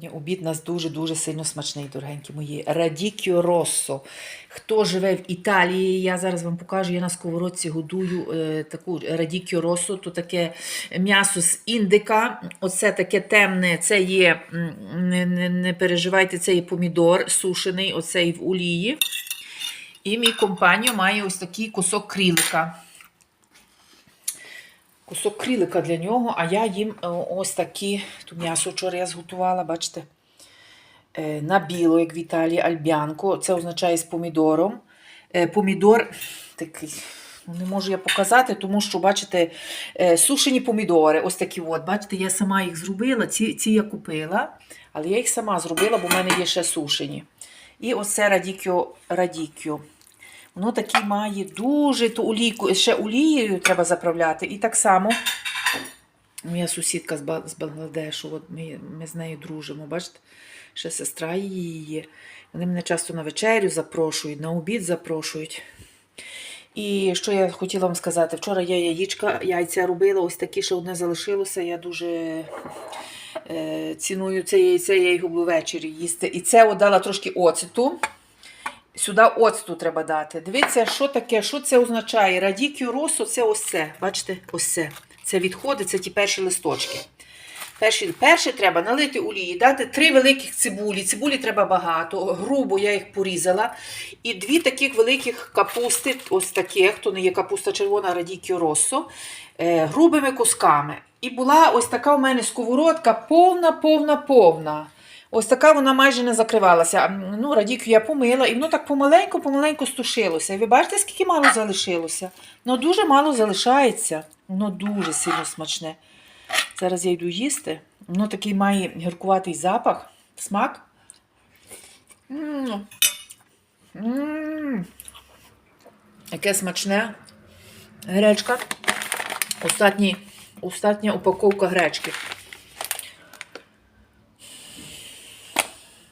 Сьогодні обід у нас дуже-дуже сильно смачний, дорогенькі мої. Радікіо Россо. Хто живе в Італії, я зараз вам покажу, я на сковородці годую е, таку Радікіо Россо, то таке м'ясо з індика. Оце таке темне, це є, не, не, переживайте, це є помідор сушений, оцей в олії. І мій компаньо має ось такий кусок крілика кусок крілика для нього, а я їм е, ось такі, тут м'ясо вчора я зготувала, бачите, е, на біло, як в Італії, альбянко. Це означає з помідором. Е, Помідор такий, ну, не можу я показати, тому що, бачите, сушені помідори, ось такі от, бачите, я сама їх зробила, ці, ці я купила, але я їх сама зробила, бо в мене є ще сушені. І оце радікіо, радікіо. Воно такий має дуже ту олійку, ще олією треба заправляти. І так само моя сусідка з, Бангладешу, от ми, ми з нею дружимо, бачите, ще сестра її є. Вони мене часто на вечерю запрошують, на обід запрошують. І що я хотіла вам сказати, вчора я яєчка, яйця робила, ось такі, що одне залишилося. Я дуже е, ціную це яйце, я його ввечері їсти. І це дала трошки оцету. Сюди оцту треба дати. Дивіться, що таке, що це означає. Радікіо росо це ось це. Бачите, ось це. Це відходи, це ті перші листочки. Перші, перше треба налити олії, дати три великих цибулі. Цибулі треба багато. Грубо я їх порізала. І дві таких великих капусти, ось таких, то не є капуста червона, радікіо росо, е, грубими кусками. І була ось така у мене сковородка повна, повна, повна. Ось така вона майже не закривалася. Ну, радіку я помила, і воно так помаленьку, помаленьку стушилося. І ви бачите, скільки мало залишилося? Ну, дуже мало залишається. Воно дуже сильно смачне. Зараз я йду їсти. Воно такий має гіркуватий запах, смак. М. М. Яке смачне. Гречка. Остатні, остатня упаковка гречки.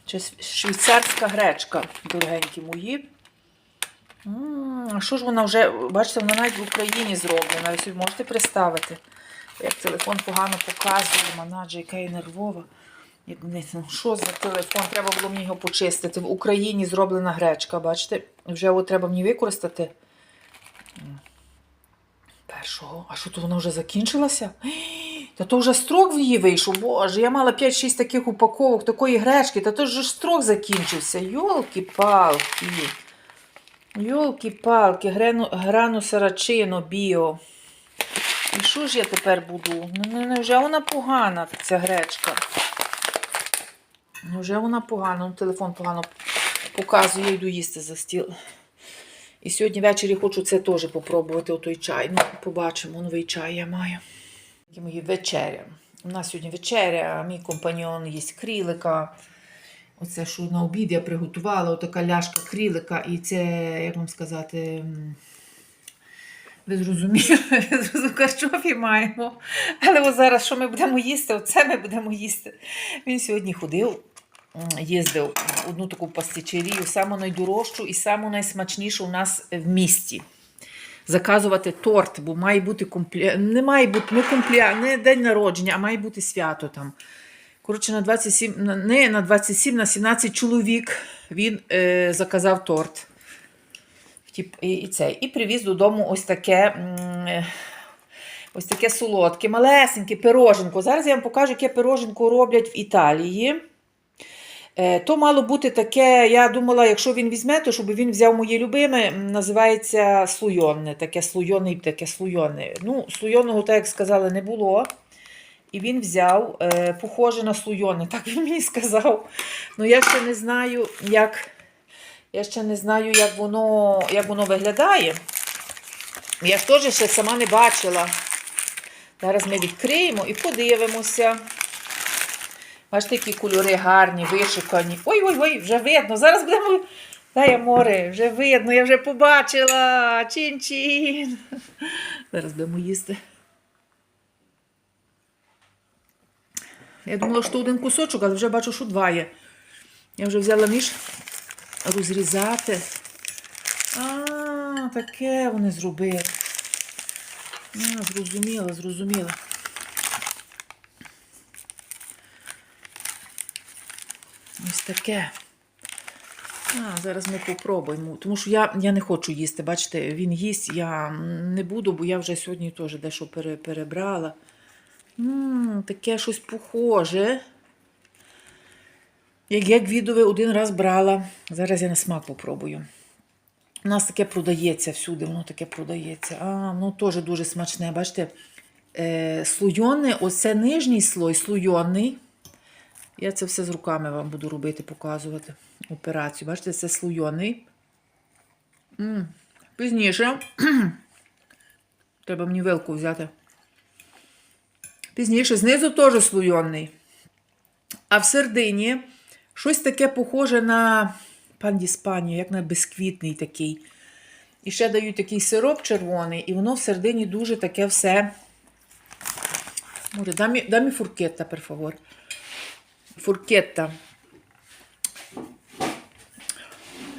Чи швейцарська гречка, дорогенькі мої. А що ж вона вже, бачите, вона навіть в Україні зроблена. Ви можете представити, як телефон погано показує, манаджа, яка я нервова. Ну, Що за телефон? Треба було мені його почистити. В Україні зроблена гречка, бачите? Вже от треба мені використати. Першого. А що то вона вже закінчилася? Та то вже строк в її вийшов, боже, я мала 5-6 таких упаковок такої гречки, та то ж строк закінчився. Йолки-палки. Йолки-палки, грану, сарачино, біо. І що ж я тепер буду? Ну, не, невже вона погана, ця гречка? Невже вона погана? Ну, телефон погано показує, йду їсти за стіл. І сьогодні ввечері хочу це теж попробувати, отой чай. Ну, побачимо, новий чай я маю. Мої вечеря. У нас сьогодні вечеря, мій компаньон їсть крілика. Оце, що на обід я приготувала, отака ляшка крілика, і це, як вам сказати, ви зрозуміли, зрозуміли, картофі маємо. Але ось зараз, що ми будемо їсти, оце ми будемо їсти. Він сьогодні ходив, їздив в одну таку пастичерію, саму найдорожчу і саму найсмачнішу у нас в місті заказувати торт, бо має бути комплі... не має бути не комплі... не день народження, а має бути свято там. Коротше, на 27, не на 27, на 17 чоловік він е, заказав торт. Тіп, і, і, цей. і привіз додому ось таке. е, Ось таке солодке, малесеньке пироженко. Зараз я вам покажу, яке пироженко роблять в Італії. Е, То мало бути таке, я думала, якщо він візьме, то щоб він взяв моє любиме, називається слуйонне, таке слуйоне, таке слуйоне. Ну, слуйонного, так як сказали, не було. І він взяв, е, похоже на слуйоне, так він мені сказав. Ну, я ще не знаю, як, я ще не знаю, як воно, як воно виглядає. Я ж теж ще сама не бачила. Зараз ми відкриємо і подивимося. Бачите, які кольори гарні, вишукані. Ой-ой-ой, вже видно. Зараз будемо. Дай море, вже видно, я вже побачила. Чин-чин. Зараз будемо їсти. Я думала, що один кусочок, але вже бачу, що два є. Я вже взяла ніж розрізати. А, таке вони зробили. А, зрозуміла, зрозуміла. Ось таке. А, зараз ми попробуємо. Тому що я, я не хочу їсти. Бачите, він їсть, я не буду, бо я вже сьогодні теж дещо пере, перебрала. м таке щось похоже. Як я гвідове один раз брала. Зараз я на смак попробую. У нас таке продається всюди, воно таке продається. А, воно теж дуже смачне. Бачите, е, слойоне, оце нижній слой слойоний. Я це все з руками вам буду робити, показувати операцію. Бачите, це слойоний. Пізніше. Треба мені вилку взяти. Пізніше, знизу теж слойоний. А в середині щось таке похоже на пандіспанію, як на бисквітний такий. І ще дають такий сироп червоний, і воно всередині дуже таке все. Може, дай мені фуркетта, favor. Фуркетта.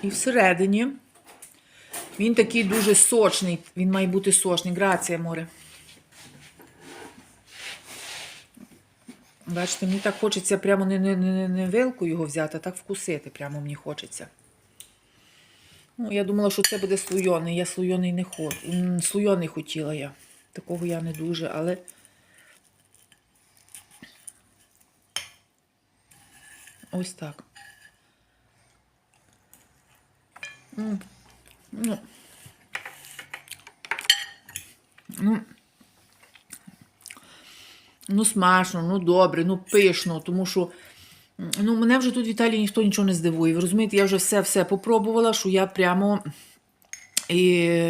І всередині він такий дуже сочний. Він має бути сочний. Грація, море. Бачите, мені так хочеться прямо не, не, не, не вилку його взяти, а так вкусити прямо мені хочеться. Ну, я думала, що це буде слойоний. Я слойоний не хочу. Слойоний хотіла я. Такого я не дуже, але. Ось так. Ну, ну, ну, смачно, ну добре, ну пишно, тому що ну, мене вже тут в Італії ніхто нічого не здивує. Ви розумієте, я вже все-все попробувала, що я прямо. І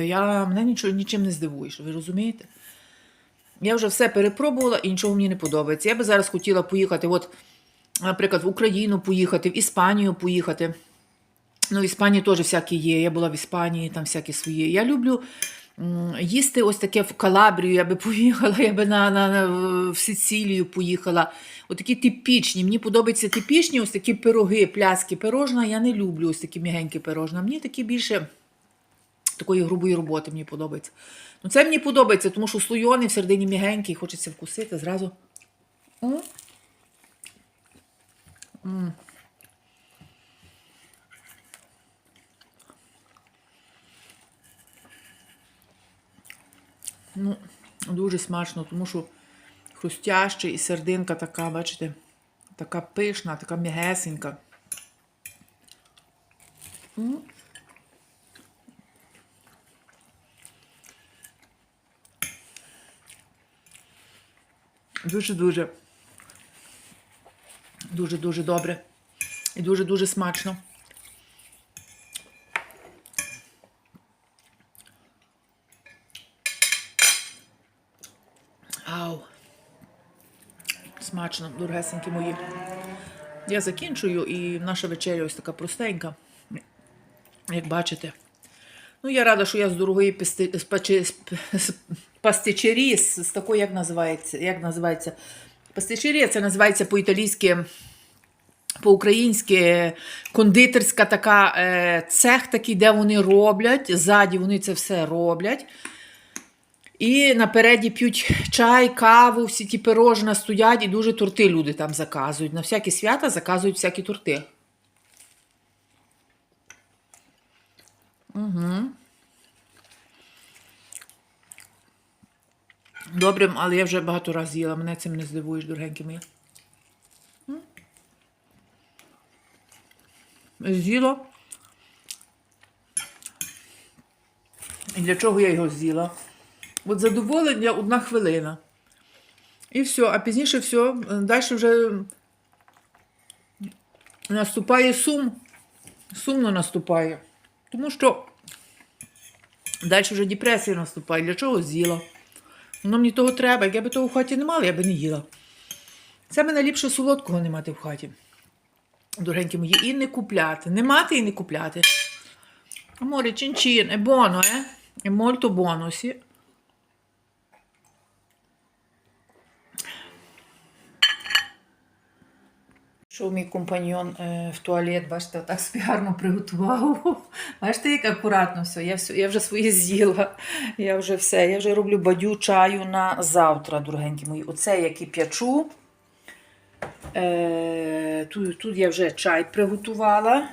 я, мене нічого, нічим не здивуєш, ви розумієте? Я вже все перепробувала і нічого мені не подобається. Я би зараз хотіла поїхати, от, наприклад, в Україну поїхати, в Іспанію поїхати. Ну, в Іспанії теж всякі є. Я була в Іспанії, там всякі свої. Я люблю їсти ось таке в Калабрію, я би поїхала, я би на, на, на в Сицилію поїхала. Отакі типічні. Мені подобаються типічні ось такі пироги, пляски, пирожна. Я не люблю ось такі м'ягенькі пирожна. Мені такі більше такої грубої роботи мені подобається. Ну, це мені подобається, тому що слойоний всередині м'ягенький, хочеться вкусити зразу. Ну, дуже смачно, тому що хрустяще і сердинка така, бачите, така пишна, така м'ягесенька. Дуже-дуже. Дуже-дуже добре. І дуже-дуже смачно. Ау. Смачно, дорогесенькі мої. Я закінчую, і наша вечеря ось така простенька, як бачите. Ну, я рада, що я з дорогої пасти, спачи, пастичері, з такої, як називається, як називається. Пастичері, це називається по-італійськи, по-українськи кондитерська така е, цех такий, де вони роблять. Ззаді вони це все роблять. І напереді п'ють чай, каву, всі ті пирожна стоять, і дуже торти люди там заказують. На всякі свята заказують всякі торти. Угу. Добре, але я вже багато разів їла. Мене цим не здивуєш, дорогенькі мої. З'їла. І для чого я його з'їла? От задоволення одна хвилина. І все, а пізніше все, далі вже наступає сум. Сумно наступає. Тому що далі вже депресія наступає. Для чого з'їла? Воно мені того треба. Як я би того в хаті не мала, я би не їла. Це мене ліпше солодкого не мати в хаті. Дорогенькі мої, і не купляти. Не мати і не купляти. Амore, чинчин, е buono, eh? È molto buono, Пішов мій компаньйон е, в туалет, бачите, так гарно приготував. Бачите, як акуратно все. Я, все. я вже своє з'їла. Я вже все. Я вже роблю бадю чаю на завтра, дорогенькі мої. Оце я кип'ячу. Е, тут, тут я вже чай приготувала.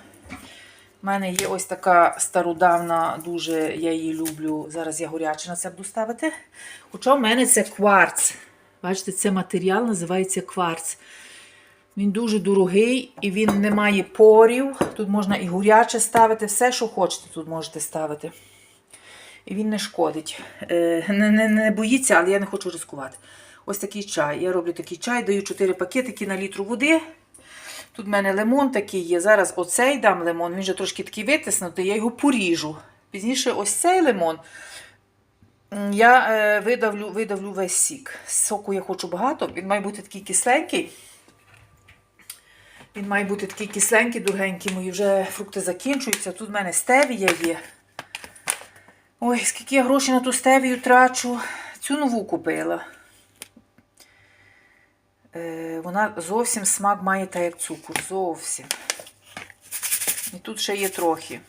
У мене є ось така стародавна, дуже я її люблю. Зараз я горяче на це буду ставити. Хоча в мене це кварц. Бачите, це матеріал називається кварц. Він дуже дорогий і він не має порів. Тут можна і гуряче ставити, все, що хочете, тут можете ставити. І він не шкодить. Е, не, не, не боїться, але я не хочу ризикувати. Ось такий чай. Я роблю такий чай, даю 4 пакетики на літру води. Тут в мене лимон такий є. Зараз оцей дам лимон, він вже трошки такий витиснутий, я його поріжу. Пізніше ось цей лимон. Я е, видавлю, видавлю весь сік. Соку я хочу багато, він має бути такий кисленький. Він має бути такий кисленький, дорогенький. Мої вже фрукти закінчуються. Тут в мене стевія є. Ой, скільки я грошей на ту стевію трачу. Цю нову купила. Е, вона зовсім смак має так, як цукор. Зовсім. І тут ще є трохи.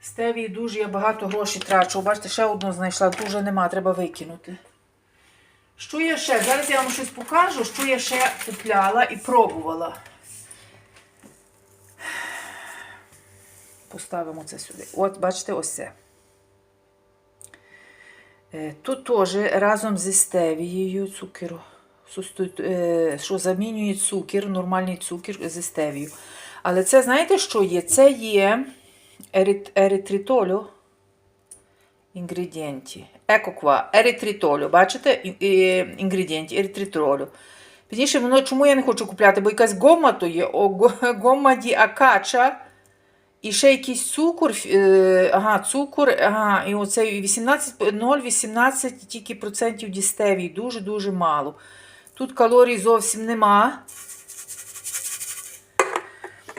Стевії дуже я багато грошей трачу. Бачите, ще одну знайшла, тут вже нема, треба викинути. Що я ще? Зараз я вам щось покажу, що я ще купляла і пробувала. Поставимо це сюди. От, бачите, ось це. Е, Тут теж разом зі стевією цукеру, е, що замінює цукер, нормальний цукер зі стевією. Але це, знаєте, що є? Це є ерит- еритритолю інгредієнті. Еко ква, еритритолю. Бачите? Інгредієнті, еритритолю. Пізніше воно, чому я не хочу купляти? Бо якась гома то є, гома ді акача. І ще якийсь цукор, ага, цукор, ага, і оце 18, 0,18 тільки процентів дістевії, дуже-дуже мало. Тут калорій зовсім нема.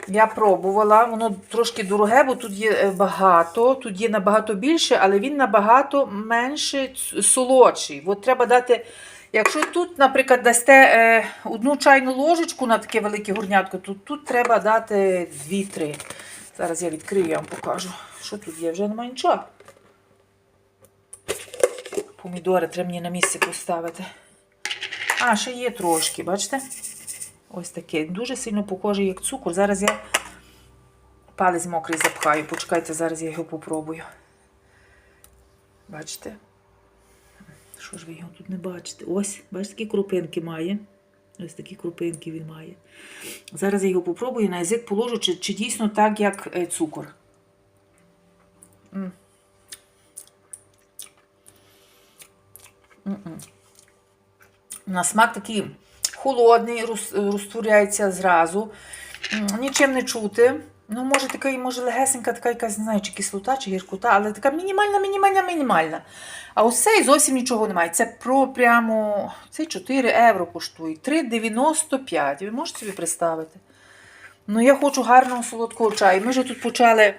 Я пробувала, воно трошки дороге, бо тут є е, багато, тут є набагато більше, але він набагато менше солодший. От треба дати, якщо тут, наприклад, дасте е, одну чайну ложечку на таке велике горнятко, то тут треба дати 2-3. Зараз я відкрию, я вам покажу. Що тут є? Вже немає нічого. Помідори треба мені на місце поставити. А, ще є трошки, бачите? Ось таке. Дуже сильно похоже, як цукор. Зараз я палець мокрий запхаю. Почекайте, зараз я його попробую. Бачите? Що ж ви його тут не бачите? Ось, бачите, які крупинки має. Ось такі крупинки він має. Зараз я його попробую на язик положу, чи, чи дійсно так, як е, цукор. М. М-м. На смак такий холодний, роз- розтворяється зразу. Нічим не чути. Ну, може, така, може, легесенька, така якась, не знаю, чи кислота, чи гіркота, але така мінімальна, мінімальна, мінімальна. А ось цей зовсім нічого немає. Це про прямо цей 4 євро коштує. 3,95. Ви можете собі представити? Ну, я хочу гарного солодкого чаю. Ми вже тут почали.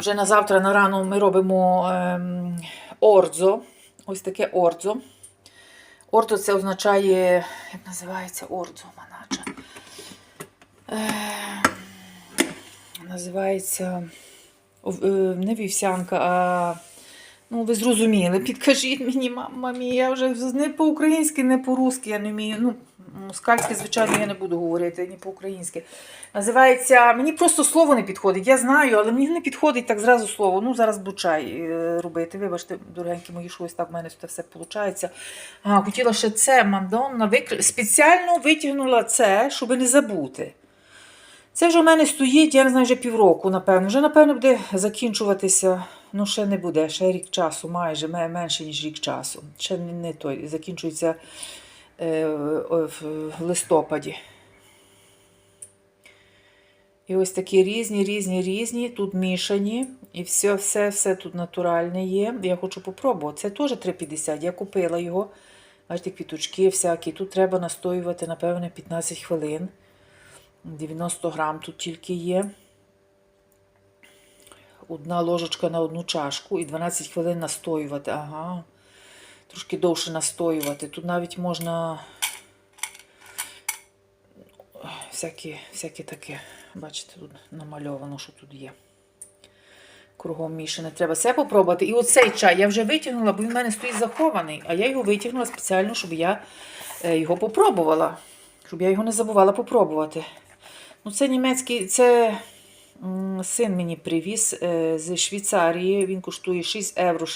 Вже на завтра на рану ми робимо ем, ордзо. Ось таке ордзо. Ордзо це означає, як називається ордо манача. Е, називається не вівсянка, а ну, ви зрозуміли. Підкажіть мені, мама я вже не по-українськи, не по-русски, я не вмію. Ну, москальське, звичайно, я не буду говорити, ні по-українськи. Називається, мені просто слово не підходить. Я знаю, але мені не підходить так зразу слово. Ну, зараз буду чай е, робити. Вибачте, дорогенькі мої, що ось так в мене тут все виходить. А, хотіла ще це, Мадонна, викр... спеціально витягнула це, щоб не забути. Це вже в мене стоїть, я не знаю, вже півроку, напевно. Вже, напевно, буде закінчуватися. Ну, ще не буде, ще рік часу, майже менше, ніж рік часу. Ще не, той. Закінчується е, в листопаді. І ось такі різні, різні, різні, тут мішані. І все, все, все тут натуральне є. Я хочу попробувати. Це теж 3,50. Я купила його. Бачите, квіточки всякі. Тут треба настоювати, напевно, 15 хвилин. 90 грам тут тільки є. Одна ложечка на одну чашку і 12 хвилин настоювати. Ага. Трошки довше настоювати. Тут навіть можна всякі, всякі таке. Бачите, тут намальовано, що тут є. Кругом мішане. Треба все попробувати. І оцей чай я вже витягнула, бо він в мене стоїть захований. А я його витягнула спеціально, щоб я е, його попробувала. Щоб я його не забувала попробувати. Ну, це німецький, це син мені привіз е, з Швейцарії. Він коштує 6 євро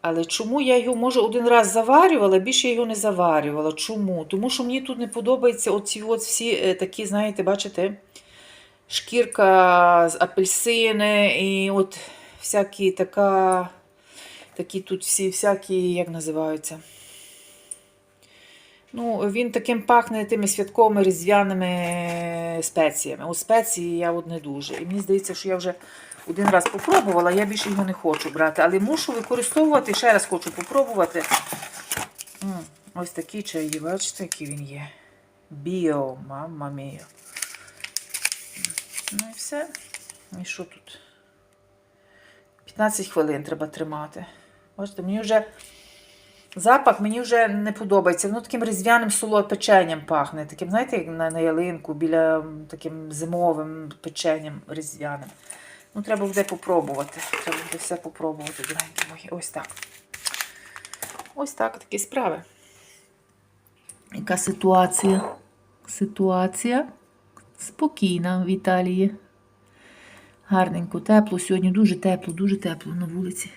Але чому я його, може, один раз заварювала, більше я його не заварювала. Чому? Тому що мені тут не подобаються оці от всі е, такі, знаєте, бачите, шкірка з апельсини і от всякі така, такі тут всі всякі, як називаються. Ну, він таким пахне тими святковими різдвяними спеціями. У спеції я от не дуже. І мені здається, що я вже один раз попробувала, я більше його не хочу брати. Але мушу використовувати, ще раз хочу попробувати. Ось такі чаї, бачите, який він є. Біо, мамма мія. Ну і все. І що тут? 15 хвилин треба тримати. Бачите, мені вже запах мені вже не подобається. Воно таким різдвяним солодпеченням пахне. Таким, знаєте, як на, на ялинку, біля таким зимовим печенням різдвяним. Ну, треба буде попробувати. Треба буде все попробувати, дорогенькі мої. Ось так. Ось так, такі справи. Яка ситуація? Ситуація спокійна в Італії. Гарненько, тепло сьогодні, дуже тепло, дуже тепло на вулиці.